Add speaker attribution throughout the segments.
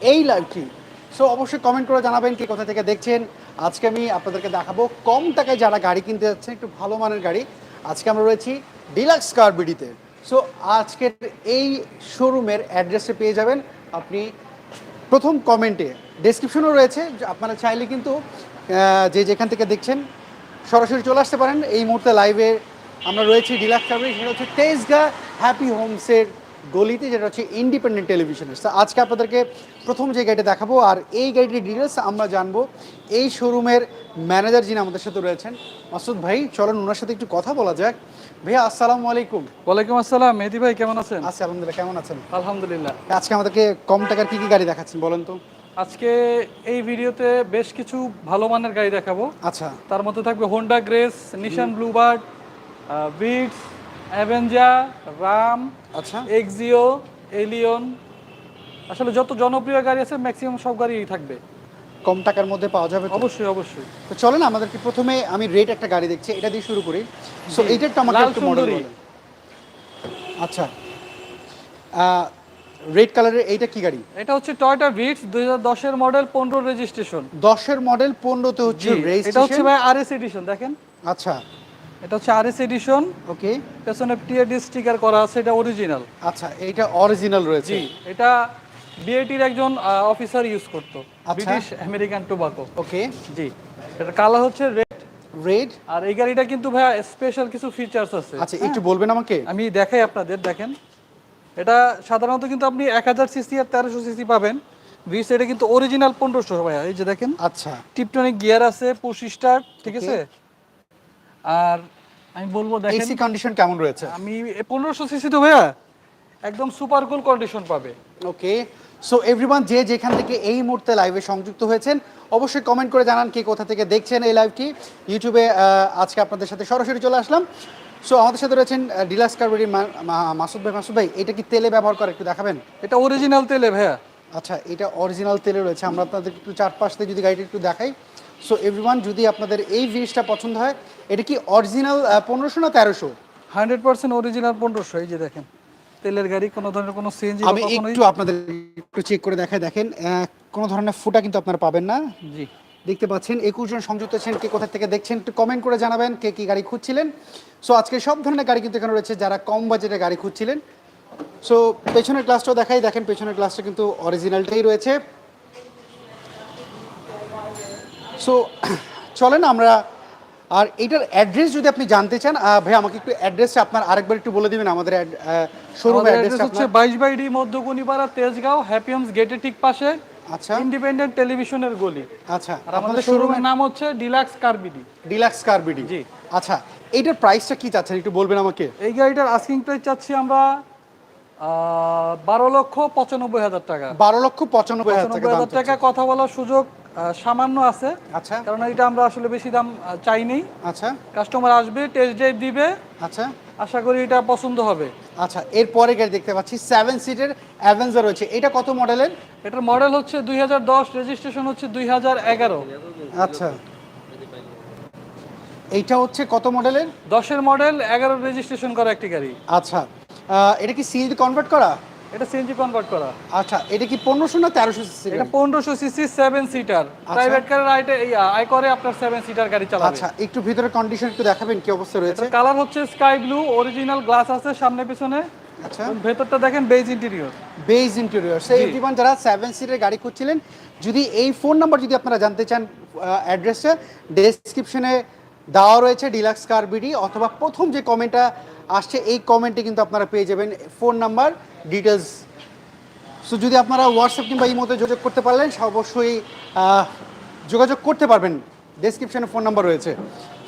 Speaker 1: এই লাইভটি সো অবশ্যই কমেন্ট করে জানাবেন কে কোথা থেকে দেখছেন। আজকে আমি আপনাদেরকে দেখাবো কম টাকায় যারা গাড়ি কিনতে যাচ্ছেন, একটু ভালো মানের গাড়ি। আজকে আমরা রয়েছি ডিলাক্স কার বিডিতে সো আজকের এই শোরুমের অ্যাড্রেসে পেয়ে যাবেন। আপনি প্রথম কমেন্টে ডেসক্রিপশনও রয়েছে। আপনারা চাইলে কিন্তু যে যেখান থেকে দেখছেন, সরাসরি চলে আসতে পারেন। এই মুহূর্তে লাইভে আমরা রয়েছি ডিলাক্স কার্বি সেটা হচ্ছে তেজগা হ্যাপি হোমসের গলিতে যেটা হচ্ছে ইন্ডিপেন্ডেন্ট টেলিভিশনের তো আজকে আপনাদেরকে প্রথম যে গাড়িটা দেখাবো আর এই গাড়িটির ডিটেলস আমরা জানব। এই শোরুমের ম্যানেজার যিনি আমাদের সাথে রয়েছেন মাসুদ ভাই চলেন ওনার সাথে একটু কথা বলা যাক। ভাইয়া আসসালামু আলাইকুম।
Speaker 2: ওয়ালাইকুম আসসালাম মেহেদি ভাই কেমন আছেন?
Speaker 1: আছি আলহামদুলিল্লাহ কেমন আছেন?
Speaker 2: আলহামদুলিল্লাহ।
Speaker 1: আজকে আমাদেরকে কম টাকার কি কি গাড়ি দেখাচ্ছেন বলেন তো?
Speaker 2: আজকে এই ভিডিওতে বেশ কিছু ভালো মানের গাড়ি দেখাবো।
Speaker 1: আচ্ছা।
Speaker 2: তার মধ্যে থাকবে Honda Grace Nissan Bluebird Vitz Avanza Raum
Speaker 1: আচ্ছা।
Speaker 2: Axio Allion. আসলে যত জনপ্রিয় গাড়ি আছে ম্যাক্সিমাম সব গাড়িই থাকবে।
Speaker 1: কম টাকার মধ্যে পাওয়া যাবে
Speaker 2: অবশ্যই অবশ্যই।
Speaker 1: তো চলো না আমাদেরকে প্রথমে আমি রেড একটা গাড়ি দেখছি এটা দিয়ে শুরু করি। সো। এইটার তো আমাকে একটু মডেল আচ্ছা। রেড কালারের এইটা কি গাড়ি?
Speaker 2: এটা হচ্ছে টয়টা দুই হাজার দশের মডেল পনেরো রেজিস্ট্রেশন
Speaker 1: দশের মডেল পনেরোতে হচ্ছে রেজিস্ট্রেশন
Speaker 2: এটা হচ্ছে ভাই আরএস এডিশন দেখেন।
Speaker 1: আচ্ছা।
Speaker 2: এটা হচ্ছে আরএস এডিশন
Speaker 1: ওকে
Speaker 2: পেছনে টিএডি স্টিকার করা আছে এটা অরিজিনাল
Speaker 1: আচ্ছা এইটা অরিজিনাল রয়েছে।
Speaker 2: জি এটা বিএটির একজন অফিসার ইউজ করতো। ব্রিটিশ আমেরিকান টোবাকো
Speaker 1: ওকে
Speaker 2: জি এটা কালার হচ্ছে রেড
Speaker 1: রেড
Speaker 2: আর এই গাড়িটা কিন্তু ভাইয়া স্পেশাল কিছু ফিচার্স আছে।
Speaker 1: আচ্ছা একটু বলবেন আমাকে?
Speaker 2: আমি দেখাই আপনাদের দেখেন। এটা সাধারণত কিন্তু আপনি এক হাজার সিসি আর তেরোশো সিসি পাবেন। বিশ এটা কিন্তু অরিজিনাল পনেরোশো ভাইয়া এই যে দেখেন।
Speaker 1: আচ্ছা।
Speaker 2: টিপটনিক গিয়ার আছে স্টার্ট ঠিক আছে? আর আমি বলব দেখেন
Speaker 1: এসি কন্ডিশন কেমন রয়েছে?
Speaker 2: আমি পনেরোশো সিসি তো ভাইয়া একদম সুপার কুল কন্ডিশন পাবে।
Speaker 1: ওকে সো এভরিওয়ান যে যেখান থেকে এই মুহূর্তে লাইভে সংযুক্ত হয়েছেন অবশ্যই কমেন্ট করে জানান কে কোথা থেকে দেখছেন এই লাইভটি ইউটিউবে আজকে আপনাদের সাথে সরাসরি চলে আসলাম। সো আমাদের সাথে রয়েছেন ডিলাস কারবারি মাসুদ ভাই মাসুদ ভাই এটা কি তেলে ব্যবহার করে একটু দেখাবেন?
Speaker 2: এটা অরিজিনাল তেলে ভাইয়া।
Speaker 1: আচ্ছা এটা অরিজিনাল তেলে রয়েছে। আমরা আপনাদের একটু চারপাশ থেকে যদি গাড়িটা একটু দেখাই। সো এভরিওয়ান যদি আপনাদের এই জিনিসটা পছন্দ হয় এটা কি অরিজিনাল পনেরোশো না তেরোশো?
Speaker 2: হান্ড্রেড পার্সেন্ট অরিজিনাল পনেরোশো এই যে দেখেন। তেলের গাড়ি কোনো ধরনের কোনো সিএনজি
Speaker 1: আমি একটু আপনাদের একটু চেক করে দেখাই দেখেন কোনো ধরনের ফুটা কিন্তু আপনারা পাবেন না।
Speaker 2: জি।
Speaker 1: দেখতে পাচ্ছেন একুশ জন সংযুক্ত আছেন কে কোথা থেকে দেখছেন একটু কমেন্ট করে জানাবেন কে কি গাড়ি খুঁজছিলেন। সো আজকে সব ধরনের গাড়ি কিন্তু এখানে রয়েছে যারা কম বাজেটে গাড়ি খুঁজছিলেন। সো পেছনের ক্লাসটাও দেখাই দেখেন পেছনের ক্লাসটা কিন্তু অরিজিনালটাই রয়েছে। সো চলেন আমরা আর এটার অ্যাড্রেস যদি আপনি জানতে চান ভাই আমাকে একটু অ্যাড্রেসটা আপনার আরেকবার একটু বলে দিবেন আমাদের শোরুম অ্যাড্রেস
Speaker 2: অ্যাড্রেস হচ্ছে বাইশ by D Moddhokunipara Tejgaon Happy Homes গেটের ঠিক পাশে
Speaker 1: আচ্ছা।
Speaker 2: ইন্ডিপেন্ডেন্ট টেলিভিশনের গলি।
Speaker 1: আচ্ছা
Speaker 2: আর আমাদের শোরুমের নাম হচ্ছে Deluxe car BD
Speaker 1: Deluxe car BD
Speaker 2: জি।
Speaker 1: আচ্ছা এইটার প্রাইসটা কি চাচ্ছেন? একটু বলবেন আমাকে।
Speaker 2: এই গাড়িটার আস্কিং প্রাইস চাচ্ছি আমরা বারো লক্ষ পঁচানব্বই হাজার টাকা।
Speaker 1: বারো লক্ষ পঁচানব্বই হাজার টাকা
Speaker 2: কথা বলার সুযোগ সামান্য আছে।
Speaker 1: আচ্ছা।
Speaker 2: কারণ এটা আমরা আসলে বেশি দাম চাইনি।
Speaker 1: আচ্ছা।
Speaker 2: কাস্টমার আসবে টেস্ট ড্রাইভ দিবে।
Speaker 1: আচ্ছা।
Speaker 2: আশা করি এটা পছন্দ হবে।
Speaker 1: আচ্ছা এরপরে গাড়ি দেখতে পাচ্ছি সেভেন সিটের অ্যাভেঞ্জার রয়েছে। এটা কত মডেলের?
Speaker 2: এটার মডেল হচ্ছে দুই হাজার দশ রেজিস্ট্রেশন হচ্ছে দুই হাজার এগারো।
Speaker 1: আচ্ছা। এইটা হচ্ছে কত মডেলের?
Speaker 2: দশের মডেল এগারো রেজিস্ট্রেশন করা একটি গাড়ি।
Speaker 1: আচ্ছা। এটা কি সিএনজি কনভার্ট করা?
Speaker 2: এটা সিএনজি কনভার্ট করা।
Speaker 1: আচ্ছা এটা কি পনেরোশো না তেরোশো সিসি
Speaker 2: এটা পনেরোশো সিসি সেভেন সিটার প্রাইভেট কারের আইটে আই করে আপনার সেভেন সিটার গাড়ি চালাবে।
Speaker 1: আচ্ছা একটু ভিতরে কন্ডিশন একটু দেখাবেন কি অবস্থা রয়েছে।
Speaker 2: কালার হচ্ছে স্কাই ব্লু অরিজিনাল গ্লাস আছে সামনে পিছনে।
Speaker 1: আচ্ছা।
Speaker 2: ভেতরটা দেখেন বেজ ইন্টেরিয়র
Speaker 1: বেজ ইন্টেরিয়র সেই এভরিওয়ান যারা সেভেন সিটের গাড়ি খুঁজছিলেন যদি এই ফোন নাম্বার যদি আপনারা জানতে চান অ্যাড্রেসটা ডেসক্রিপশনে দেওয়া রয়েছে ডিলাক্স কার বিডি অথবা প্রথম যে কমেন্টটা আসছে এই কমেন্টে কিন্তু আপনারা পেয়ে যাবেন ফোন নাম্বার ডিটেলস সো যদি আপনারা হোয়াটসঅ্যাপ কিংবা এই মধ্যে যোগাযোগ করতে পারলেন অবশ্যই যোগাযোগ করতে পারবেন। ডেসক্রিপশনে ফোন নাম্বার রয়েছে।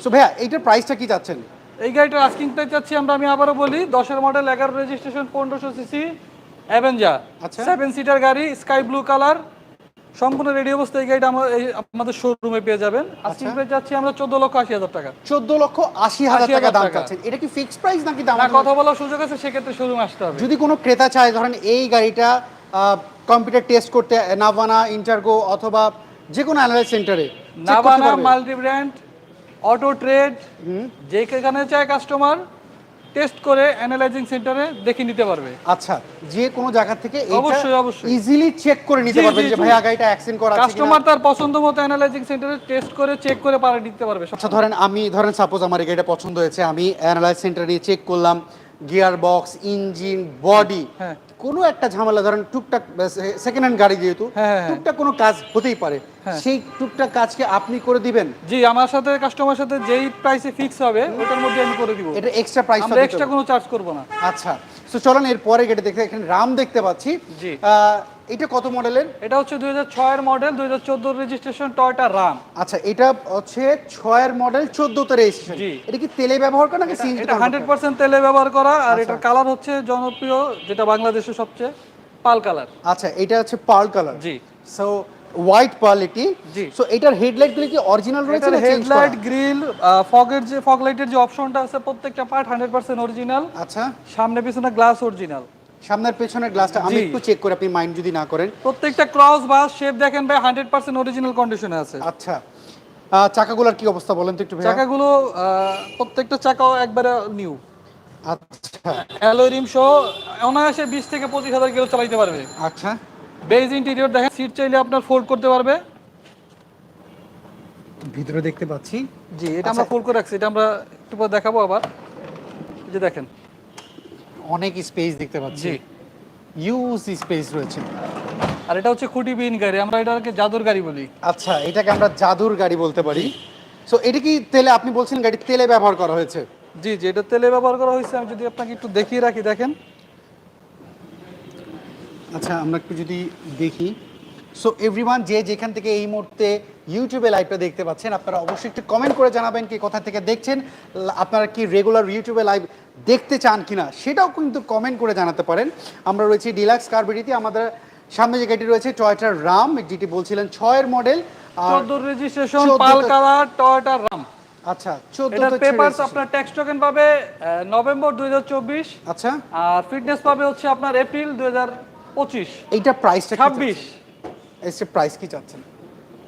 Speaker 1: সো ভাইয়া এইটার প্রাইসটা কি চাচ্ছেন?
Speaker 2: এই গাড়িটার আস্কিং প্রাইস চাচ্ছি আমরা আমি আবারও বলি দশের মডেল এগারো রেজিস্ট্রেশন পনেরোশো সিসি অ্যাভেঞ্জার
Speaker 1: আচ্ছা।
Speaker 2: সেভেন সিটার গাড়ি স্কাই ব্লু কালার সম্পূর্ণ রেডি অবস্থায় এই গাড়িটা আমরা আমাদের শোরুমে পেয়ে যাবেন। আস্কিং
Speaker 1: আচ্ছা।
Speaker 2: প্রাইস চাচ্ছি আমরা চোদ্দ লক্ষ আশি হাজার টাকা
Speaker 1: চোদ্দ লক্ষ আশি হাজার
Speaker 2: 80,000
Speaker 1: টাকা দাম চাচ্ছেন। এটা কি ফিক্সড প্রাইস নাকি দাম
Speaker 2: কথা বলার সুযোগ আছে সেক্ষেত্রে শোরুম আসতে হবে।
Speaker 1: যদি কোনো ক্রেতা চায় ধরেন এই গাড়িটা কম্পিউটার টেস্ট করতে নাভানা ইন্টারগো অথবা যে কোনো অ্যানালাইজ সেন্টারে
Speaker 2: Navana multi brand auto trade যেখানে চায় কাস্টমার টেস্ট করে অ্যানালাইজিং সেন্টারে দেখে নিতে পারবে
Speaker 1: আচ্ছা যে কোনো জায়গা থেকে
Speaker 2: অবশ্যই, অবশ্যই।
Speaker 1: ইজিলি চেক করে নিতে
Speaker 2: পারবে
Speaker 1: যে ভাই গাড়িটা অ্যাক্সিডেন্ট করা আছে
Speaker 2: কাস্টমার তার পছন্দ মতো অ্যানালাইজিং সেন্টারে টেস্ট করে চেক করে পারে নিতে পারবে
Speaker 1: আচ্ছা ধরেন আমি ধরেন সাপোজ আমার এই গাড়িটা পছন্দ হয়েছে আমি অ্যানালাইজ সেন্টারে নিয়ে চেক করলাম গিয়ার বক্স ইঞ্জিন বডি
Speaker 2: হ্যাঁ।
Speaker 1: কোনো একটা ঝামেলা ধরেন টুকটাক সেকেন্ড হ্যান্ড গাড়ি যেহেতু
Speaker 2: হ্যাঁ, হ্যাঁ, হ্যাঁ।
Speaker 1: টুকটাক কোনো কাজ হতেই পারে। সেই টুকটাক কাজকে আপনি করে দিবেন?
Speaker 2: জি আমার সাথে কাস্টমার সাথে যেই প্রাইসে ফিক্স হবে ওটার মধ্যে আমি করে দিব।
Speaker 1: এটা এক্সট্রা প্রাইস
Speaker 2: আমরা এক্সট্রা কোনো চার্জ করব না।
Speaker 1: আচ্ছা। তো চলেন এর পরে গেটে দেখতে এখানে রাম দেখতে পাচ্ছি।
Speaker 2: জি।
Speaker 1: এটা কত মডেলের?
Speaker 2: এটা হচ্ছে দুই হাজার ছয়ের মডেল দুই হাজার রেজিস্ট্রেশন টয়টা রাম
Speaker 1: আচ্ছা এটা হচ্ছে ছয়ের মডেল চোদ্দতে রেজিস্ট্রেশন। এটা কি তেলে ব্যবহার করা নাকি সিএনজি
Speaker 2: এটা হান্ড্রেড পার্সেন্ট তেলে ব্যবহার করা আর
Speaker 1: আচ্ছা।
Speaker 2: এটার কালার হচ্ছে জনপ্রিয় যেটা বাংলাদেশের সবচেয়ে পাল কালার
Speaker 1: আচ্ছা এটা হচ্ছে পার্ল কালার
Speaker 2: জি।
Speaker 1: সো হোয়াইট কোয়ালিটি
Speaker 2: জি।
Speaker 1: সো এটার হেডলাইটগুলো কি অরিজিনাল রয়েছে না চেঞ্জ
Speaker 2: হেডলাইট গ্রিল ফগের যে ফগ লাইটের যে অপশনটা আছে প্রত্যেকটা পার্ট হান্ড্রেড পার্সেন্ট অরিজিনাল
Speaker 1: আচ্ছা।
Speaker 2: সামনে পিছনে গ্লাস অরিজিনাল
Speaker 1: সামনের পেছনের গ্লাসটা আমি একটু চেক করে আপনি মাইন্ড যদি না করেন।
Speaker 2: প্রত্যেকটা ক্রস বা শেপ দেখেন ভাই হান্ড্রেড পার্সেন্ট অরিজিনাল কন্ডিশনে আছে।
Speaker 1: আচ্ছা। চাকাগুলোর কি অবস্থা বলেন তো একটু ভাইয়া?
Speaker 2: চাকাগুলো প্রত্যেকটা চাকাও একবারে নিউ
Speaker 1: আচ্ছা।
Speaker 2: অ্যালোয় রিম সহ অনায়াসে বিশ থেকে পঁচিশ হাজার কিলো চালাইতে পারবে।
Speaker 1: আচ্ছা।
Speaker 2: বেজ ইন্টেরিয়র দেখেন সিট চাইলে আপনার ফোল্ড করতে পারবে।
Speaker 1: ভিতরে দেখতে পাচ্ছি।
Speaker 2: জি এটা আমরা ফোল্ড করে রাখছি এটা আমরা একটু পর দেখাবো আবার। যে দেখেন।
Speaker 1: অনেক স্পেস দেখতে পাচ্ছি। ইউজ স্পেস রয়েছে।
Speaker 2: আর এটা হচ্ছে খুঁটি বিন গাড়ি আমরা এটাকে জাদুর গাড়ি বলি।
Speaker 1: আচ্ছা এটাকে আমরা জাদুর গাড়ি বলতে পারি। সো এটা কি তেলে আপনি বলছেন গাড়ি তেলে ব্যবহার করা হয়েছে?
Speaker 2: জি জি এটা তেলে ব্যবহার করা হয়েছে। আমি যদি আপনাকে একটু দেখিয়ে রাখি দেখেন।
Speaker 1: আচ্ছা আমরা একটু যদি দেখি। সো এভরিওয়ান যে যেখান থেকে এই মুহূর্তে ইউটিউবে লাইভটা দেখতে পাচ্ছেন। আপনারা অবশ্যই একটু কমেন্ট করে জানাবেন কি কোথা থেকে দেখছেন। আপনারা কি রেগুলার ইউটিউবে লাইভ দেখতে চান কিনা সেটাও কিন্তু কমেন্ট করে জানাতে পারেন। আমরা রয়েছি ডিলাক্স কারবেরিতে আমাদের সামনে যে গাড়ি রয়েছে টয়টার রাম যেটি বলছিলেন ছয়ের মডেল আর
Speaker 2: registration pearl colour Toyota Raum
Speaker 1: আচ্ছা চোদ্দ
Speaker 2: এটার পেপারস আপনার ট্যাক্স টোকেন পাবে নভেম্বর দুই হাজার চব্বিশ।
Speaker 1: আচ্ছা।
Speaker 2: আর ফিটনেস পাবে হচ্ছে আপনার এপ্রিল দুই হাজার পঁচিশ।
Speaker 1: এইটা প্রাইসটা
Speaker 2: ছাব্বিশ।
Speaker 1: এসে প্রাইস কি চাচ্ছেন?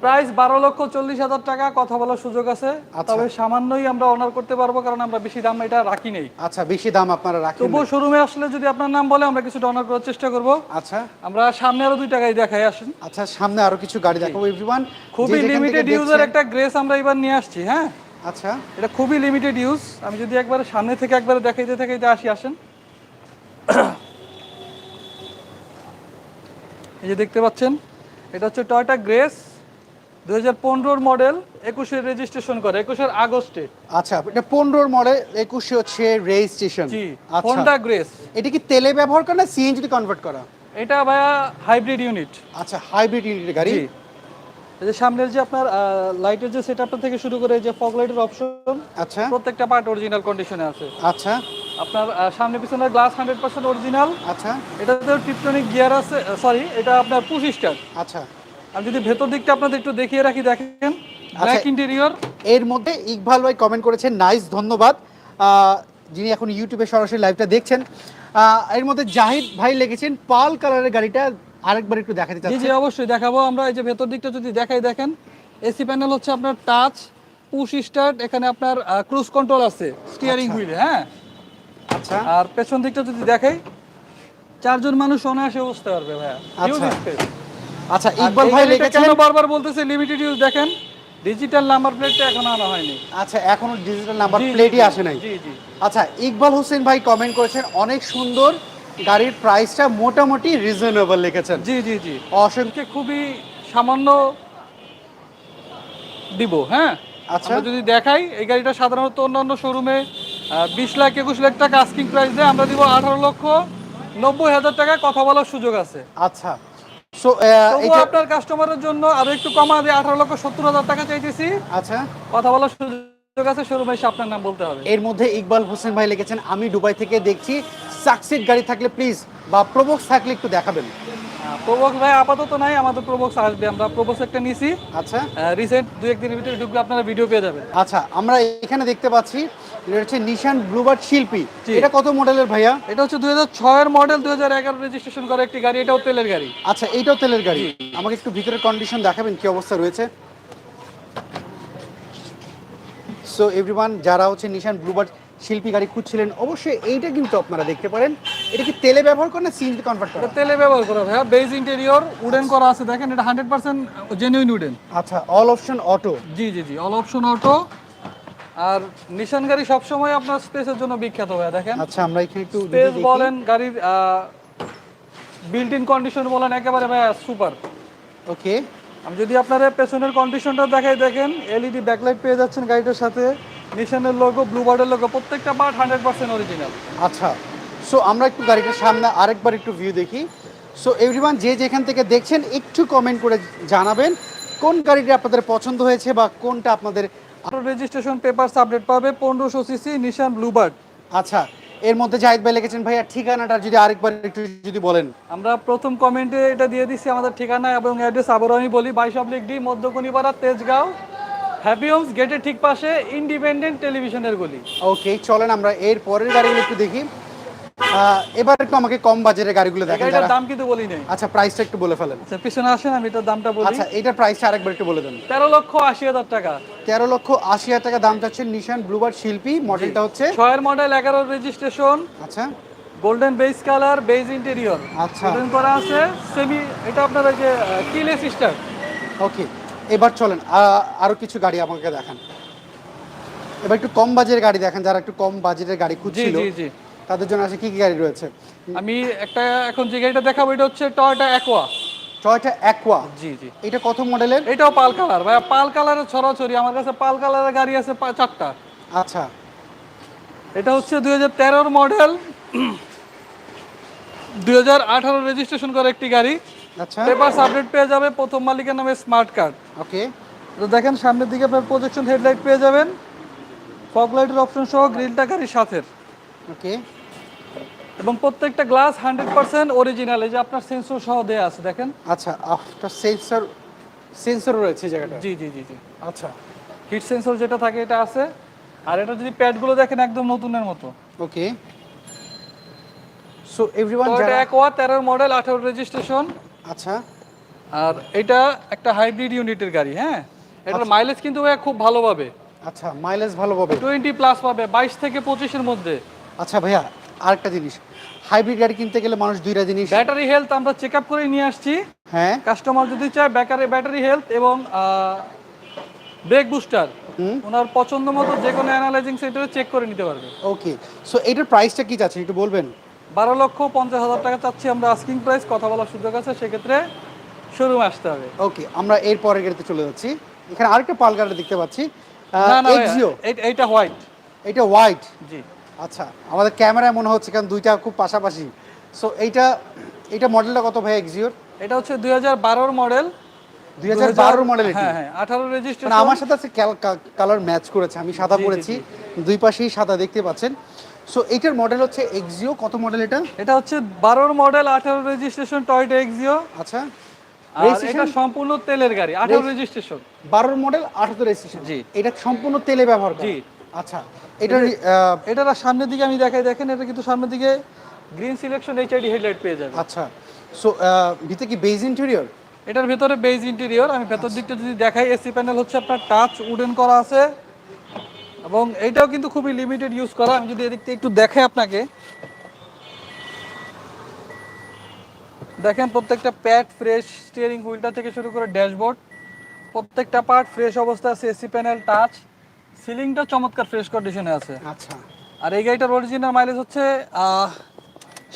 Speaker 2: প্রাইস বারো লক্ষ চল্লিশ হাজার টাকা কথা বলার সুযোগ আছে।
Speaker 1: আচ্ছা।
Speaker 2: তবে সামান্যই আমরা অনার করতে পারব কারণ আমরা বেশি দাম এটা রাখি নেই।
Speaker 1: আচ্ছা বেশি দাম আপনারা রাখেন
Speaker 2: তবুও শোরুমে আসলে যদি আপনার নাম বলে আমরা কিছুটা অনার করার চেষ্টা করব।
Speaker 1: আচ্ছা।
Speaker 2: আমরা সামনে আরও দুই টাকায় দেখাই আসেন।
Speaker 1: আচ্ছা সামনে আরও কিছু গাড়ি দেখাবো এভরিওয়ান
Speaker 2: খুবই লিমিটেড ইউজের একটা গ্রেস আমরা এবার নিয়ে আসছি হ্যাঁ?
Speaker 1: আচ্ছা।
Speaker 2: এটা খুবই লিমিটেড ইউজ আমি যদি একবারে সামনে থেকে একবার দেখাইতে দেখাইতে আসি আসেন। এই যে দেখতে পাচ্ছেন এটা হচ্ছে টয়টা গ্রেস দুই হাজার পনেরোর মডেল একুশের রেজিস্ট্রেশন করে একুশের আগস্টে।
Speaker 1: আচ্ছা এটা পনেরোর মডেল একুশে হচ্ছে রেজিস্ট্রেশন
Speaker 2: জি
Speaker 1: আচ্ছা।
Speaker 2: হোন্ডা গ্রেস
Speaker 1: এটা কি তেলে ব্যবহার করে না সিএনজি কনভার্ট করা?
Speaker 2: এটা ভাইয়া হাইব্রিড ইউনিট
Speaker 1: আচ্ছা হাইব্রিড ইউনিটের গাড়ি।
Speaker 2: জি। এই যে সামনের যে আপনার লাইটের যে সেটআপটা থেকে শুরু করে যে ফগ লাইটের অপশন
Speaker 1: আচ্ছা।
Speaker 2: প্রত্যেকটা পার্ট অরিজিনাল কন্ডিশনে আছে।
Speaker 1: আচ্ছা।
Speaker 2: আপনার সামনে পিছনের গ্লাস হান্ড্রেড পার্সেন্ট অরিজিনাল
Speaker 1: আচ্ছা।
Speaker 2: এটাতে টিপটনিক গিয়ার আছে সরি এটা আপনার পুশ স্টার
Speaker 1: আচ্ছা।
Speaker 2: আমি যদি ভেতর দিকটা আপনাদের একটু দেখিয়ে রাখি দেখেন। ব্ল্যাক ইন্টেরিয়র
Speaker 1: এর মধ্যে ইকবাল ভাই কমেন্ট করেছেন নাইস ধন্যবাদ। যিনি এখন ইউটিউবে সরাসরি লাইভটা দেখছেন। এর মধ্যে জাহিদ ভাই লিখেছেন পাল কালারের গাড়িটা আরেকবার একটু দেখাতে চাচ্ছি
Speaker 2: জি অবশ্যই দেখাবো। আমরা এই যে ভেতর দিকটা যদি দেখাই দেখেন। এসি প্যানেল হচ্ছে আপনার টাচ পুশ স্টার্ট এখানে আপনার ক্রুজ কন্ট্রোল আছে স্টিয়ারিং হুইল হ্যাঁ?
Speaker 1: আচ্ছা।
Speaker 2: আর পেছন দিকটা যদি দেখাই চারজন মানুষ অনায়াসে বসতে পারবে ভাইয়া।
Speaker 1: আচ্ছা। আচ্ছা ইকবাল ভাই লিখেছেন
Speaker 2: কেন বারবার বলতেছে লিমিটেড ইউজ দেখেন ডিজিটাল নাম্বার প্লেটটা এখনও আনা হয়নি।
Speaker 1: আচ্ছা এখনও ডিজিটাল নাম্বার প্লেটই আসে নাই।
Speaker 2: জি জি।
Speaker 1: আচ্ছা ইকবাল হোসেন ভাই কমেন্ট করেছেন অনেক সুন্দর গাড়ির প্রাইসটা মোটামুটি রিজনেবল লিখেছেন।
Speaker 2: জি জি জি।
Speaker 1: অসংখ্য
Speaker 2: খুবই সামান্য দিব হ্যাঁ?
Speaker 1: আচ্ছা।
Speaker 2: যদি দেখাই এই গাড়িটা সাধারণত অন্যান্য শোরুমে বিশ লাখ একুশ লাখ টাকা আস্কিং প্রাইস দেয় আমরা দিব আঠারো লক্ষ নব্বই হাজার টাকা কথা বলার সুযোগ আছে।
Speaker 1: আচ্ছা। সো
Speaker 2: তবুও আপনার কাস্টমারের জন্য আরও একটু কমা দিয়ে আঠারো লক্ষ সত্তর হাজার টাকা চাইতেছি।
Speaker 1: আচ্ছা।
Speaker 2: কথা বলার সুযোগ আছে সরু ভাই আপনার নাম বলতে হবে।
Speaker 1: এর মধ্যে ইকবাল হোসেন ভাই লিখেছেন আমি দুবাই থেকে দেখছি সাকসিড গাড়ি থাকলে প্লিজ বা প্রবক্স থাকলে একটু দেখাবেন।
Speaker 2: প্রবক্স ভাই আপাতত নাই আমাদের প্রবক্স আসবে আমরা প্রবক্স একটা নিছি।
Speaker 1: আচ্ছা।
Speaker 2: রিসেন্ট দু একদিনের ভিতরে ঢুকলে আপনারা ভিডিও পেয়ে যাবেন।
Speaker 1: আচ্ছা আমরা এখানে দেখতে পাচ্ছি এটা হচ্ছে নিশান ব্লুবার্ড শিল্পী। এটা কত মডেলের ভাইয়া?
Speaker 2: এটা হচ্ছে দুই হাজার ছয়ের মডেল দুই হাজার এগারো রেজিস্ট্রেশন করা একটি গাড়ি এটাও তেলের গাড়ি।
Speaker 1: আচ্ছা এইটাও তেলের গাড়ি। আমাকে একটু ভিতরের কন্ডিশন দেখাবেন কি অবস্থা রয়েছে। সো এভরিওয়ান যারা হচ্ছে নিশান ব্লুবার্ড শিল্পী গাড়ি খুঁজছিলেন অবশ্যই এইটা কিন্তু আপনারা দেখতে পারেন। এটা কি তেলে ব্যবহার করেন না সিএনজি কনভার্ট করা?
Speaker 2: এটা তেলে ব্যবহার করা ভাইয়া বেজ ইন্টেরিয়র উডেন করা আছে দেখেন এটা হান্ড্রেড পার্সেন্ট জেনুইন উডেন
Speaker 1: আচ্ছা অল অপশন অটো
Speaker 2: জি জি জি অল অপশন অটো আর নিশান গাড়ি সবসময় আপনার স্পেসের জন্য বিখ্যাত ভাইয়া দেখেন।
Speaker 1: আচ্ছা আমরা এখানে একটু
Speaker 2: স্পেস বলেন গাড়ির বিল্ট ইন কন্ডিশন বলেন একেবারে ভাইয়া সুপার
Speaker 1: ওকে
Speaker 2: আমি যদি আপনার পেছনের কন্ডিশনটা দেখাই দেখেন এলইডি ব্যাকলাইট পেয়ে যাচ্ছেন গাড়িটার সাথে। নিশানের লোগো ব্লু বার্ডের লোগো প্রত্যেকটা পার্ট হান্ড্রেড পার্সেন্ট অরিজিনাল
Speaker 1: আচ্ছা সো আমরা একটু গাড়িটার সামনে আরেকবার একটু ভিউ দেখি। সো এভরিওয়ান যে যেখান থেকে দেখছেন একটু কমেন্ট করে জানাবেন কোন গাড়িটি আপনাদের পছন্দ হয়েছে বা কোনটা আপনাদের
Speaker 2: রেজিস্ট্রেশন পেপার আপডেট পাবে পনেরোশো সিসি নিশান ব্লুবার্ড
Speaker 1: আচ্ছা এর মধ্যে জাহিদ ভাই লিখেছেন ভাইয়া ঠিকানাটা যদি আরেকবার একটু যদি বলেন।
Speaker 2: আমরা প্রথম কমেন্টে এটা দিয়ে দিচ্ছি আমাদের ঠিকানা এবং অ্যাড্রেস আবারও আমি বলি বাইশ oblique D Moddhokunipara Tejgaon. Happy Homes গেটের ঠিক পাশে? ইন্ডিপেন্ডেন্ট টেলিভিশনের গলি।
Speaker 1: ওকে চলেন আমরা এর পরের গাড়িগুলো একটু দেখি। এবার একটু আমাকে কম বাজেটের গাড়িগুলো দেখেন
Speaker 2: এটার দাম কিন্তু বলি নাই।
Speaker 1: আচ্ছা প্রাইসটা একটু বলে ফেলেন।
Speaker 2: আচ্ছা পিছনে আসেন আমি এটার দামটা বলি।
Speaker 1: আচ্ছা এটার প্রাইসটা আরেকবার একটু বলে দেন।
Speaker 2: তেরো লক্ষ আশি হাজার টাকা।
Speaker 1: তেরো লক্ষ আশি হাজার টাকা দাম চাচ্ছেন নিশান ব্লুবার শিল্পী মডেলটা হচ্ছে
Speaker 2: ছয়ের মডেল এগারো রেজিস্ট্রেশন
Speaker 1: আচ্ছা।
Speaker 2: Golden base colour beige interior
Speaker 1: আচ্ছা।
Speaker 2: গোল্ডেন করা আছে সেমি এটা আপনার ওই যে কিলেস স্টার
Speaker 1: ওকে এবার চলেন আ- আরও কিছু গাড়ি আমাকে দেখান। এবার একটু কম বাজেটের গাড়ি দেখেন যারা একটু কম বাজেটের গাড়ি খুঁজছিল তাদের জন্য আছে কি কি গাড়ি রয়েছে?
Speaker 2: আমি একটা এখন যে গাড়িটা দেখাবো এটা হচ্ছে টয়টা অ্যাকোয়া
Speaker 1: টয়টা অ্যাকোয়া
Speaker 2: জি জি।
Speaker 1: এটা কত মডেলের?
Speaker 2: এটাও পাল কালার। ভাই পাল কালারের ছড়াছড়ি আমার কাছে পাল কালারের গাড়ি আছে চারটা।
Speaker 1: আচ্ছা।
Speaker 2: এটা হচ্ছে দুই হাজার মডেল। দুই হাজার আঠারো রেজিস্ট্রেশন করা একটি গাড়ি।
Speaker 1: আচ্ছা।
Speaker 2: পেপারস আপডেট পেয়ে যাবে প্রথম মালিকের নামে স্মার্ট কার্ড।
Speaker 1: ওকে
Speaker 2: তো দেখেন সামনের দিকে আপনার প্রজেকশন হেডলাইট পেয়ে যাবেন। ফগ লাইটের অপশন সহ গ্রিলটা গাড়ির সাথে
Speaker 1: ওকে
Speaker 2: এবং প্রত্যেকটা গ্লাস হান্ড্রেড পার্সেন্ট অরিজিনাল এই যে আপনার সেন্সর সহ দেয়া আছে দেখেন।
Speaker 1: আচ্ছা আফটার সেন্সর সেন্সর রয়েছে জায়গাটা
Speaker 2: জি জি জি জি।
Speaker 1: আচ্ছা।
Speaker 2: হিট সেন্সর যেটা থাকে এটা আছে। আর এটা যদি প্যাডগুলো দেখেন একদম নতুনের মতো।
Speaker 1: ওকে সো এভরিওয়ান
Speaker 2: এটা একোয়া তেরোর মডেল আঠারো রেজিস্ট্রেশন
Speaker 1: আচ্ছা।
Speaker 2: আর এটা একটা হাইব্রিড ইউনিটের গাড়ি হ্যাঁ? এটার মাইলেজ কিন্তু ভাইয়া খুব ভালো পাবে।
Speaker 1: আচ্ছা মাইলেজ ভালো পাবে।
Speaker 2: টোয়েন্টি প্লাস পাবে বাইশ থেকে পঁচিশের মধ্যে।
Speaker 1: আচ্ছা ভাইয়া আরেকটা জিনিস। হাইব্রিড গাড়ি কিনতে গেলে মানুষ দুইটা জিনিস
Speaker 2: ব্যাটারি হেলথ আমরা চেক আপ করে নিয়ে আসছি।
Speaker 1: হ্যাঁ।
Speaker 2: কাস্টমার যদি চায় ব্যাটারি ব্যাটারি হেলথ এবং ব্রেক বুস্টার। ওনার পছন্দ মতো যে কোনো অ্যানালাইজিং সেন্টারে চেক করে নিতে পারবে।
Speaker 1: ওকে সো এটার প্রাইসটা কি চাচ্ছেন? একটু বলবেন।
Speaker 2: বারো লক্ষ পঞ্চাশ হাজার টাকা চাচ্ছি আমরা আস্কিং প্রাইস কথা বলার সুযোগ আছে সেক্ষেত্রে শোরুমে আসতে হবে।
Speaker 1: ওকে আমরা এর পরের গাড়িতে চলে যাচ্ছি। এখানে আরেকটা পাল গাড়ি দেখতে পাচ্ছি। এক্সিও
Speaker 2: এইটা হোয়াইট
Speaker 1: এটা হোয়াইট
Speaker 2: জি।
Speaker 1: আচ্ছা আমাদের ক্যামেরায় মনে হচ্ছে কারণ দুইটা খুব পাশাপাশি। সো এইটা এটা মডেলটা কত ভাই এক্সিওর
Speaker 2: এটা হচ্ছে দুই হাজার বারোর মডেল
Speaker 1: দুই হাজার বারোর মডেল
Speaker 2: হ্যাঁ হ্যাঁ আঠারো
Speaker 1: মানে
Speaker 2: রেজিস্ট্রেশন
Speaker 1: আমার সাথে আছে কালার ম্যাচ করেছে আমি সাদা পরেছি। দুই পাশেই সাদা দেখতে পাচ্ছেন। সো এইটার মডেল হচ্ছে এক্সিও কত মডেল এটা?
Speaker 2: এটা হচ্ছে বারোর মডেল আঠারো রেজিস্ট্রেশন টয়টা এক্সিও
Speaker 1: আচ্ছা।
Speaker 2: এটা সম্পূর্ণ তেলের গাড়ি আঠারো রেজিস্ট্রেশন
Speaker 1: বারোর মডেল আঠারো রেজিস্ট্রেশন
Speaker 2: জি।
Speaker 1: এটা সম্পূর্ণ তেলে ব্যবহার
Speaker 2: জি।
Speaker 1: আচ্ছা এটার
Speaker 2: এটার সামনের দিকে আমি দেখাই দেখেন এটা কিন্তু সামনের দিকে গ্রিন সিলেকশন এইচআইডি হেডলাইট পেয়ে যাবে।
Speaker 1: আচ্ছা সো ভিতরে কি বেজ ইন্টেরিয়র
Speaker 2: এটার ভেতরে বেজ ইন্টেরিয়র আমি ভেতর দিকটা যদি দেখাই এসি প্যানেল হচ্ছে আপনার টাচ উডেন করা আছে। এবং এটাও কিন্তু খুবই লিমিটেড ইউজ করা। আমি যদি এদিক থেকে একটু দেখাই আপনাকে দেখেন প্রত্যেকটা প্যাড ফ্রেশ স্টিয়ারিং হুইলটা থেকে শুরু করে ড্যাশবোর্ড প্রত্যেকটা পার্ট ফ্রেশ অবস্থা আছে এসি প্যানেল টাচ সিলিংটা চমৎকার ফ্রেশ কন্ডিশনে আছে।
Speaker 1: আচ্ছা।
Speaker 2: আর এই গাড়িটার অরিজিনাল মাইলেজ হচ্ছে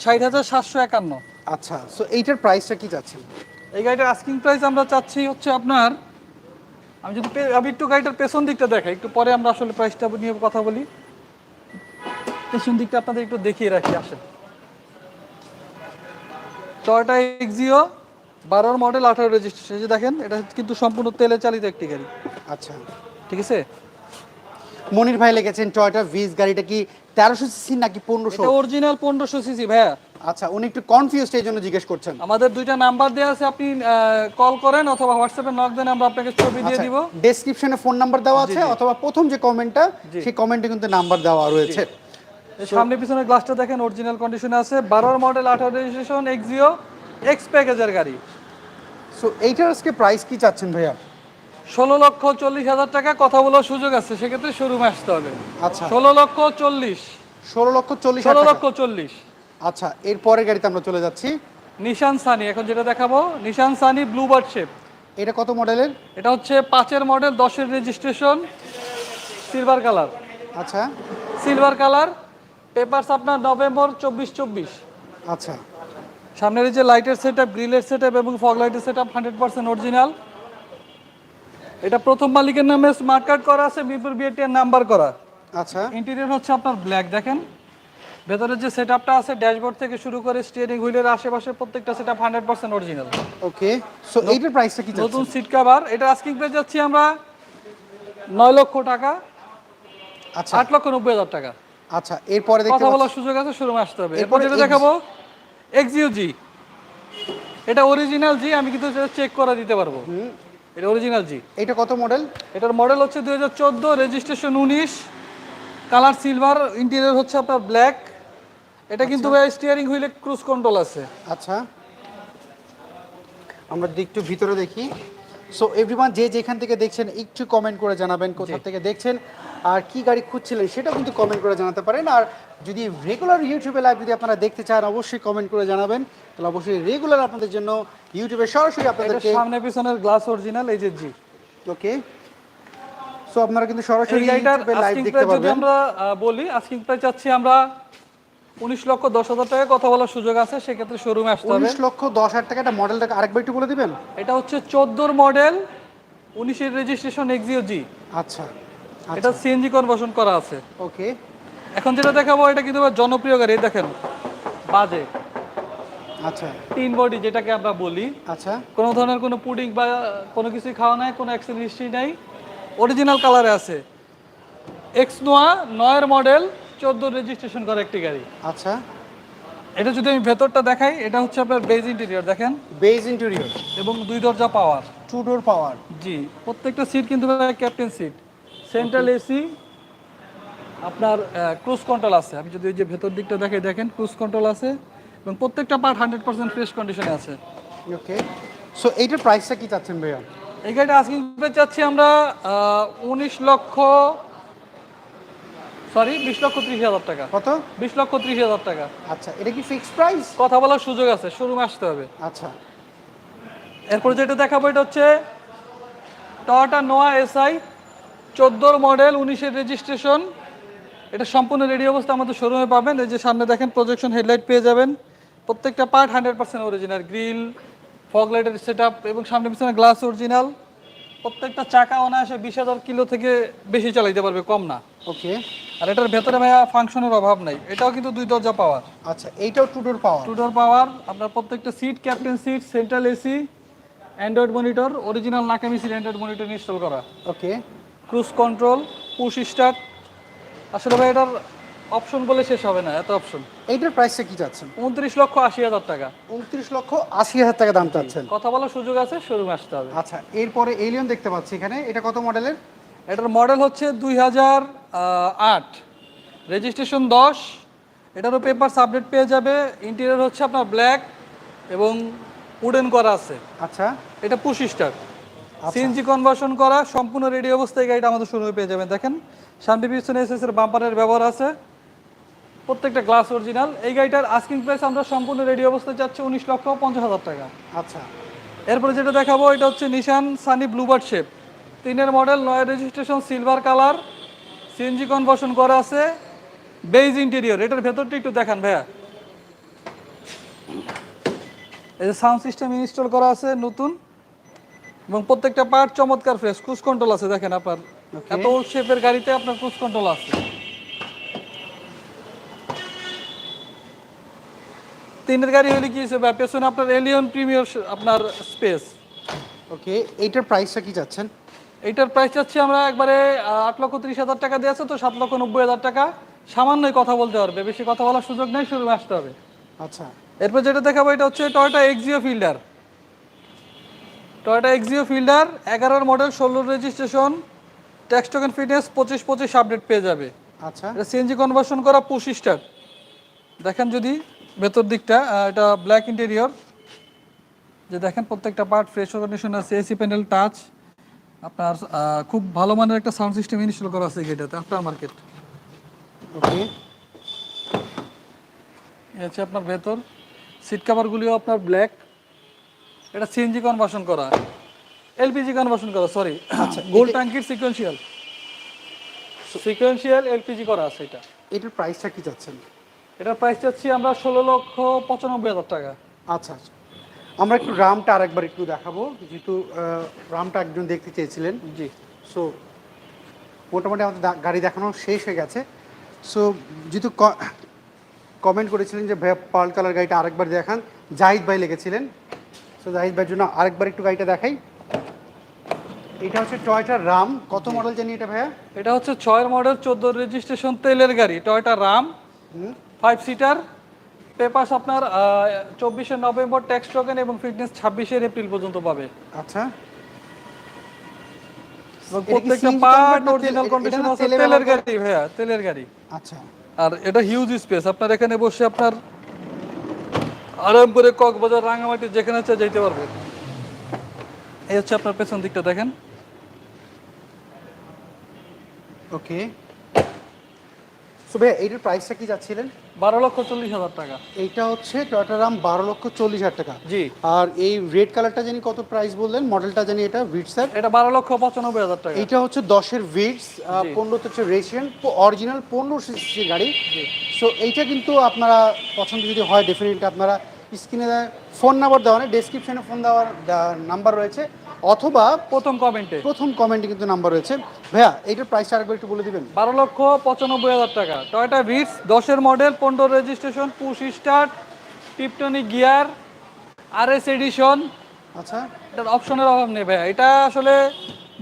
Speaker 2: ষাট হাজার সাতশো একান্ন।
Speaker 1: আচ্ছা সো এইটার প্রাইসটা কি চাচ্ছেন?
Speaker 2: এই গাড়িটার আস্কিং প্রাইস আমরা চাচ্ছি হচ্ছে আপনার আমি যদি আমি একটু গাড়িটার পেছন দিকটা দেখাই একটু পরে আমরা আসলে প্রাইসটা নিয়ে কথা বলি। পেছন দিকটা আপনাদের একটু দেখিয়ে রাখি আসেন। টয়টা এক্সিও বারোর মডেল আঠারো রেজিস্ট্রেশন এই যে দেখেন এটা কিন্তু সম্পূর্ণ তেলে চালিত একটি গাড়ি।
Speaker 1: আচ্ছা।
Speaker 2: ঠিক আছে?
Speaker 1: মনির ভাই লিখেছেন টয়টা ভিজ গাড়িটা কি তেরোশো সিসি নাকি পনেরোশো?
Speaker 2: অরিজিনাল পনেরোশো সিসি ভাইয়া।
Speaker 1: আচ্ছা উনি একটু কনফিউজড এই জন্য জিজ্ঞেস করছেন।
Speaker 2: আমাদের দুইটা নাম্বার দেওয়া আছে আপনি কল করেন অথবা হোয়াটসঅ্যাপে নক দেন আমরা আপনাকে ছবি দিয়ে
Speaker 1: আচ্ছা
Speaker 2: দিব।
Speaker 1: ডেসক্রিপশনে ফোন নাম্বার দেওয়া আছে অথবা প্রথম যে কমেন্টটা সেই কমেন্টে কিন্তু নাম্বার দেওয়া রয়েছে।
Speaker 2: সামনে পিছনে গ্লাসটা দেখেন অরিজিনাল কন্ডিশনে আছে। বারোর মডেল আঠারো রেজিস্ট্রেশন এক্সিও এক্স প্যাকেজের গাড়ি।
Speaker 1: সো এইটার আজকে প্রাইস কি চাচ্ছেন ভাইয়া?
Speaker 2: ষোলো লক্ষ চল্লিশ হাজার টাকা কথা বলার সুযোগ আছে সেক্ষেত্রে শোরুমে আসতে হবে।
Speaker 1: আচ্ছা।
Speaker 2: ষোলো লক্ষ চল্লিশ।
Speaker 1: ষোলো লক্ষ চল্লিশ
Speaker 2: ষোলো লক্ষ চল্লিশ।
Speaker 1: আচ্ছা এরপরের গাড়িতে আমরা চলে যাচ্ছি।
Speaker 2: নিশান সানি এখন যেটা দেখাবো Nissan Sunny blue bird shape
Speaker 1: এটা কত মডেলের
Speaker 2: এটা হচ্ছে পাঁচের মডেল দশের রেজিস্ট্রেশন সিলভার কালার
Speaker 1: আচ্ছা।
Speaker 2: সিলভার কালার পেপারস আপনার নভেম্বর চব্বিশ চব্বিশ।
Speaker 1: আচ্ছা।
Speaker 2: সামনের এই যে লাইটের সেট আপ গ্রিলের সেট আপ এবং ফগ লাইটের set up hundred percent original এটা প্রথম মালিকের নামে স্মার্ট কার্ড করা আছে মিরপুর বিএটির নাম্বার করা।
Speaker 1: আচ্ছা।
Speaker 2: ইন্টেরিয়র হচ্ছে আপনার ব্ল্যাক দেখেন। ভেতরের যে সেট আপটা আছে ড্যাশবোর্ড থেকে শুরু করে স্টিয়ারিং হুইলের আশেপাশে প্রত্যেকটা set up hundred percent original
Speaker 1: okay so এইটার প্রাইসটা কি
Speaker 2: নতুন সিট কাভার এটা আস্কিং প্রাইস যাচ্ছি আমরা নয় লক্ষ টাকা।
Speaker 1: আচ্ছা।
Speaker 2: আট লক্ষ নব্বই হাজার টাকা।
Speaker 1: আচ্ছা এরপরে দেখতে
Speaker 2: কথা বলার সুযোগ আছে শুরু আসতে হবে। এরপর যেটা দেখাবো এক্সিও জি এটা অরিজিনাল জি আমি কিন্তু চেক করে দিতে পারব। এটা অরিজিনাল জি
Speaker 1: এটা কত মডেল
Speaker 2: এটার মডেল হচ্ছে দুই হাজার চোদ্দ রেজিস্ট্রেশন উনিশ। কালার সিলভার ইন্টেরিয়র হচ্ছে আপনার ব্ল্যাক এটা কিন্তু স্টিয়ারিং হুইলে ক্রুজ কন্ট্রোল আছে।
Speaker 1: আচ্ছা। আমরা একটু ভিতরে দেখি। সো এভরিওয়ান যে যেখান থেকে দেখছেন একটু কমেন্ট করে জানাবেন কোথা থেকে দেখছেন আর কি গাড়ি খুঁজছিলেন সেটাও কিন্তু কমেন্ট করে জানাতে পারেন। আর যদি রেগুলার ইউটিউবে লাইভ যদি আপনারা দেখতে চান অবশ্যই কমেন্ট করে জানাবেন। তাহলে অবশ্যই রেগুলার আপনাদের জন্য ইউটিউবে সরাসরি
Speaker 2: এটা
Speaker 1: আপনাদেরকে
Speaker 2: সামনে পিছনের গ্লাস অরিজিনাল এই যে জি
Speaker 1: ওকে সো আপনারা কিন্তু সরাসরি লাইভ দেখতে
Speaker 2: প্রাইস যদি
Speaker 1: পারবেন।
Speaker 2: আমরা বলি আস্কিং প্রাইস চাচ্ছি আমরা উনিশ লক্ষ দশ হাজার টাকা কথা বলার সুযোগ আছে সেক্ষেত্রে শোরুমে আসতে হবে।
Speaker 1: উনিশ লক্ষ দশ হাজার টাকা একটা মডেলটাকে আরেকবার একটু বলে দিবেন?
Speaker 2: এটা হচ্ছে চোদ্দোর মডেল উনিশের রেজিস্ট্রেশন এক্সিও জি
Speaker 1: আচ্ছা
Speaker 2: এটা সিএনজি কনভার্সন করা আছে।
Speaker 1: ওকে।
Speaker 2: এখন যেটা দেখাবো এটা কিন্তু জনপ্রিয় গাড়ি দেখেন বাজে।
Speaker 1: আচ্ছা।
Speaker 2: তিন বডি যেটাকে আমরা বলি।
Speaker 1: আচ্ছা।
Speaker 2: কোনো ধরনের কোনো পুডিং বা কোনো কিছুই খাওয়া নাই কোনো অ্যাক্সিডেন্ট হিস্ট্রি নাই। অরিজিনাল কালারে আছে। এক্স নোয়া নয়ের মডেল চোদ্দ রেজিস্ট্রেশন করা একটি গাড়ি।
Speaker 1: আচ্ছা।
Speaker 2: এটা যদি আমি ভেতরটা দেখাই এটা হচ্ছে আপনার বেজ ইন্টেরিয়র দেখেন।
Speaker 1: বেজ ইন্টেরিয়র
Speaker 2: এবং দুই দরজা পাওয়ার
Speaker 1: টু ডোর পাওয়ার
Speaker 2: জি প্রত্যেকটা সিট কিন্তু ক্যাপ্টেন সিট সেন্ট্রাল এসি আপনার ক্রুজ কন্ট্রোল আছে। আমি যদি ওই যে ভেতর দিকটা দেখে দেখেন ক্রুজ কন্ট্রোল আছে। এবং প্রত্যেকটা পার্ট হান্ড্রেড পার্সেন্ট ফ্রেশ কন্ডিশনে আছে।
Speaker 1: ওকে সো এইটার প্রাইসটা কি চাচ্ছেন ভাইয়া?
Speaker 2: এই গাড়িটা আজকে চাচ্ছি আমরা উনিশ লক্ষ সরি বিশ লক্ষ ত্রিশ হাজার টাকা।
Speaker 1: কত?
Speaker 2: বিশ লক্ষ ত্রিশ হাজার টাকা।
Speaker 1: আচ্ছা এটা কি ফিক্সড প্রাইস
Speaker 2: কথা বলার সুযোগ আছে শোরুমে আসতে হবে।
Speaker 1: আচ্ছা।
Speaker 2: এরপর যেটা দেখাবো এটা হচ্ছে টয়োটা নোয়া এসআই চোদ্দোর মডেল উনিশের রেজিস্ট্রেশন এটা সম্পূর্ণ রেডি অবস্থা আমাদের শোরুমে পাবেন। এই যে সামনে দেখেন প্রজেকশন হেডলাইট পেয়ে যাবেন। প্রত্যেকটা part hundred percent original grill fog লাইটের সেট এবং সামনে পিছনে গ্লাস অরিজিনাল প্রত্যেকটা চাকা অনায়াসে বিশ হাজার কিলো থেকে বেশি চালাইতে পারবে কম না।
Speaker 1: ওকে
Speaker 2: আর এটার ভেতরে ভাইয়া ফাংশনের অভাব নাই। এটাও কিন্তু দুই দরজা পাওয়ার
Speaker 1: আচ্ছা এইটাও two door power
Speaker 2: two door power আপনার প্রত্যেকটা seat captain seat central AC android monitor original নাকামি seat Android monitor install করা।
Speaker 1: Okay
Speaker 2: cruise control push start আসলে ভাই এটার অপশন বলে শেষ হবে না এত অপশন
Speaker 1: এইটার প্রাইসটা কি চাচ্ছেন
Speaker 2: উনত্রিশ লক্ষ আশি হাজার টাকা।
Speaker 1: উনত্রিশ লক্ষ আশি হাজার টাকা দাম চাচ্ছেন।
Speaker 2: কথা বলার সুযোগ আছে শোরুমে আসতে হবে।
Speaker 1: আচ্ছা এরপরে এলিয়ন দেখতে পাচ্ছি এখানে। এটা কত মডেলের
Speaker 2: এটার মডেল হচ্ছে দুই হাজার আট। রেজিস্ট্রেশন দশ। এটারও পেপার আপডেট পেয়ে যাবে। ইন্টেরিয়ার হচ্ছে আপনার ব্ল্যাক এবং উডেন করা আছে।
Speaker 1: আচ্ছা।
Speaker 2: এটা পুশ স্টার সিএনজি কনভার্সন করা সম্পূর্ণ রেডি অবস্থায় গাড়িটা আমাদের শোরুমে পেয়ে যাবেন। দেখেন সামনে পিছনে এসএস এর বাম্পারের ব্যবহার আছে। প্রত্যেকটা গ্লাস অরিজিনাল এই গাড়িটার আস্কিং প্রাইস আমরা সম্পূর্ণ রেডি অবস্থায় চাচ্ছি উনিশ লক্ষ পঞ্চাশ হাজার টাকা।
Speaker 1: আচ্ছা।
Speaker 2: এরপরে যেটা দেখাবো এটা হচ্ছে নিশান সানি ব্লুবার্ড শেপ তিনের মডেল নয় registration silver colour CNG conversion করা আছে বেজ ইন্টেরিয়র এটার ভেতরটা একটু দেখান ভাইয়া। এই যে সাউন্ড সিস্টেম ইনস্টল করা আছে নতুন। এবং প্রত্যেকটা পার্ট চমৎকার ফ্রেশ ক্রুজ কন্ট্রোল আছে দেখেন আপনার। এত শেপের গাড়িতে আপনার ক্রুজ কন্ট্রোল আছে। তিনের গাড়ি হলে কি হিসেবে পেছনে আপনার এলিয়ন প্রিমিয়ার আপনার স্পেস
Speaker 1: ওকে এইটার প্রাইসটা কি চাচ্ছেন?
Speaker 2: এইটার প্রাইস চাচ্ছি আমরা একবারে আট লক্ষ ত্রিশ হাজার টাকা দিয়েছে তো সাত লক্ষ নব্বই হাজার টাকা। সামান্যই কথা বলতে পারবে বেশি কথা বলার সুযোগ নেই শুরু আসতে হবে।
Speaker 1: আচ্ছা।
Speaker 2: এরপর যেটা দেখাবো এটা হচ্ছে Toyota Axio Fielder Toyota Axio Fielder এগারোর মডেল ষোলোর রেজিস্ট্রেশন ট্যাক্স টোকেন ফিটনেস পঁচিশ পঁচিশ আপডেট পেয়ে যাবে।
Speaker 1: আচ্ছা।
Speaker 2: এটা সিএনজি কনভার্সন করা পুশ স্টার দেখেন যদি ভেতর দিকটা এটা ব্ল্যাক ইন্টেরিয়র যে দেখেন প্রত্যেকটা পার্ট ফ্রেশ কন্ডিশন আছে এসি প্যানেল টাচ আপনার খুব ভালো মানের একটা সাউন্ড সিস্টেম ইনস্টল করা আছে এটাতে আফটার মার্কেট
Speaker 1: ওকে
Speaker 2: হচ্ছে আপনার ভেতর। সিট কাভারগুলিও আপনার ব্ল্যাক এটা সিএনজি কনভার্সন করা। এলপিজি কনভার্সন করা সরি আচ্ছা গোল্ড ট্যাঙ্কির সিকোয়েন্সিয়াল সিকোয়েন্সিয়াল এলপিজি করা আছে এটা।
Speaker 1: এটার প্রাইসটা কি চাচ্ছেন?
Speaker 2: এটার প্রাইস চাচ্ছি আমরা ষোলো লক্ষ পঁচানব্বই হাজার টাকা।
Speaker 1: আচ্ছা আচ্ছা। আমরা একটু রামটা আরেকবার একটু দেখাবো যেহেতু রামটা একজন দেখতে চেয়েছিলেন।
Speaker 2: জি।
Speaker 1: সো মোটামুটি আমাদের গাড়ি দেখানো শেষ হয়ে গেছে। সো যেহেতু কমেন্ট করেছিলেন যে ভাইয়া পার্ল কালার গাড়িটা আরেকবার দেখান। জাহিদ ভাই লেগেছিলেন। সো জাহিদ ভাইয়ের জন্য আরেকবার একটু গাড়িটা দেখাই। এটা হচ্ছে টয়টা রাম। কত মডেল জানি এটা ভাইয়া?
Speaker 2: এটা হচ্ছে ছয়ের মডেল চোদ্দ রেজিস্ট্রেশন তেলের গাড়ি। Toyota Raum five seater papers আপনার চব্বিশে নভেম্বর ট্যাক্স টোকেন এবং ফিটনেস ছাব্বিশের এপ্রিল পর্যন্ত পাবে।
Speaker 1: আচ্ছা।
Speaker 2: প্রত্যেকটা পার্ট অরিজিনাল কন্ডিশন আছে তেলের গাড়ি ভাইয়া তেলের গাড়ি।
Speaker 1: আচ্ছা।
Speaker 2: আর এটা হিউজ স্পেস আপনার এখানে বসে আপনার আরাম করে কক্সবাজার রাঙামাটি যেখানে ইচ্ছা যেতে পারবে। এই হচ্ছে আপনার পেছন দিকটা দেখেন।
Speaker 1: ওকে সো ভাইয়া এইটার প্রাইসটা কি যাচ্ছিলেন?
Speaker 2: বারো লক্ষ চল্লিশ হাজার টাকা।
Speaker 1: এইটা হচ্ছে টয়টা রাম বারো লক্ষ চল্লিশ হাজার টাকা।
Speaker 2: জি।
Speaker 1: আর এই রেড কালারটা জানি কত প্রাইস বললেন? মডেলটা জানি এটা ভিটসার
Speaker 2: এটা বারো লক্ষ পঁচানব্বই হাজার টাকা।
Speaker 1: এটা হচ্ছে দশের ভিটস পনেরোতে হচ্ছে রেশিয়ান অরিজিনাল পনেরো সিসি গাড়ি। সো এইটা কিন্তু আপনারা পছন্দ যদি হয় ডেফিনেটলি আপনারা স্ক্রিনে ফোন নাম্বার দেওয়া নেই ডেসক্রিপশনে ফোন দেওয়ার নাম্বার রয়েছে অথবা
Speaker 2: প্রথম কমেন্টে
Speaker 1: প্রথম কমেন্টে কিন্তু নাম্বার রয়েছে। ভাইয়া এইটার প্রাইসটা আরেকবার একটু বলে দিবেন।
Speaker 2: বারো লক্ষ পঁচানব্বই হাজার টাকা। টয়টা ভিটস দশের মডেল পনেরো registration push start tiptronic gear R S edition
Speaker 1: আচ্ছা।
Speaker 2: এটার অপশনের অভাব নেই ভাইয়া। এটা আসলে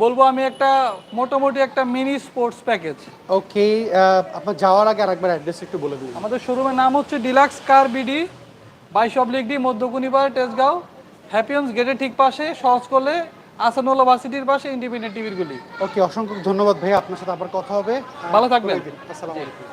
Speaker 2: বলব আমি একটা মোটামুটি একটা মিনি স্পোর্টস প্যাকেজ
Speaker 1: ওকে আপনার যাওয়ার আগে আরেকবার অ্যাড্রেস একটু বলে দিন
Speaker 2: আমাদের শোরুমের নাম হচ্ছে ডিলাক্স কার বিডি বাইশ অব্লিক ডি মধ্যকুনিবার টেসগাঁও হ্যাপিয়ন্স গেটের ঠিক পাশে সহজ করলে আসানুল্লাহ ভার্সিটির পাশে ইন্ডিপেন্ডেন্ট টিভির গুলি।
Speaker 1: ওকে অসংখ্য ধন্যবাদ ভাই আপনার সাথে আবার কথা হবে।
Speaker 2: ভালো থাকবেন।
Speaker 1: আসসালামু আলাইকুম।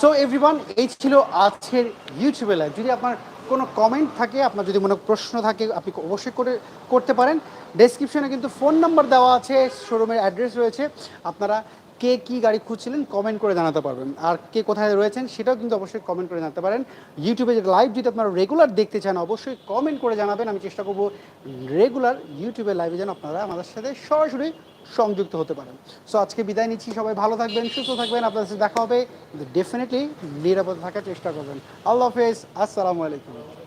Speaker 1: সো এভরিওয়ান এই ছিল আজকের ইউটিউবে লাইভ যদি আপনার কোনো কমেন্ট থাকে আপনার যদি মনে প্রশ্ন থাকে আপনি অবশ্যই করে করতে পারেন। ডেসক্রিপশনে কিন্তু ফোন নাম্বার দেওয়া আছে শোরুমের অ্যাড্রেস রয়েছে। আপনারা কে কি গাড়ি খুঁজছিলেন কমেন্ট করে জানাতে পারবেন। আর কে কোথায় রয়েছেন সেটাও কিন্তু অবশ্যই কমেন্ট করে জানাতে পারেন। ইউটিউবে যে লাইভ যদি আপনারা রেগুলার দেখতে চান, অবশ্যই কমেন্ট করে জানাবেন। আমি চেষ্টা করব রেগুলার ইউটিউবে লাইভে যেন আপনারা আমাদের সাথে সরাসরি সংযুক্ত হতে পারেন। সো আজকে বিদায় নিচ্ছি। সবাই ভালো থাকবেন, সুস্থ থাকবেন। আপনাদের সাথে দেখা হবে। ডেফিনেটলি নিরাপদে থাকার চেষ্টা করবেন। আল্লাহ হাফেজ। আসসালামু আলাইকুম।